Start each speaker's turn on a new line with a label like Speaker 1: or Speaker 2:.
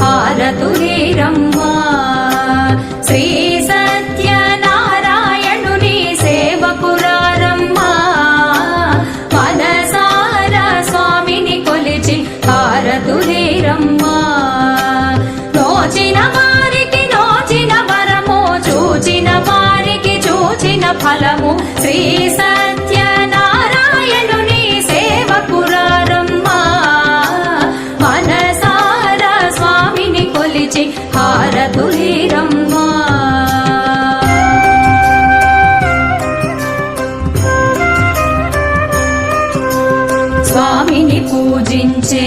Speaker 1: హారతులీరమ్మా శ్రీ సత్యనారాయణుని సేవకురారమ్మా. మనసార స్వామిని కొలిచి హారతులీరమ్మా. నోచిన వారికి నోచిన వరము చూచిన వారికి చూచిన ఫలము శ్రీ వచ్చి హారతులీరమ్మా. స్వామిని పూజించే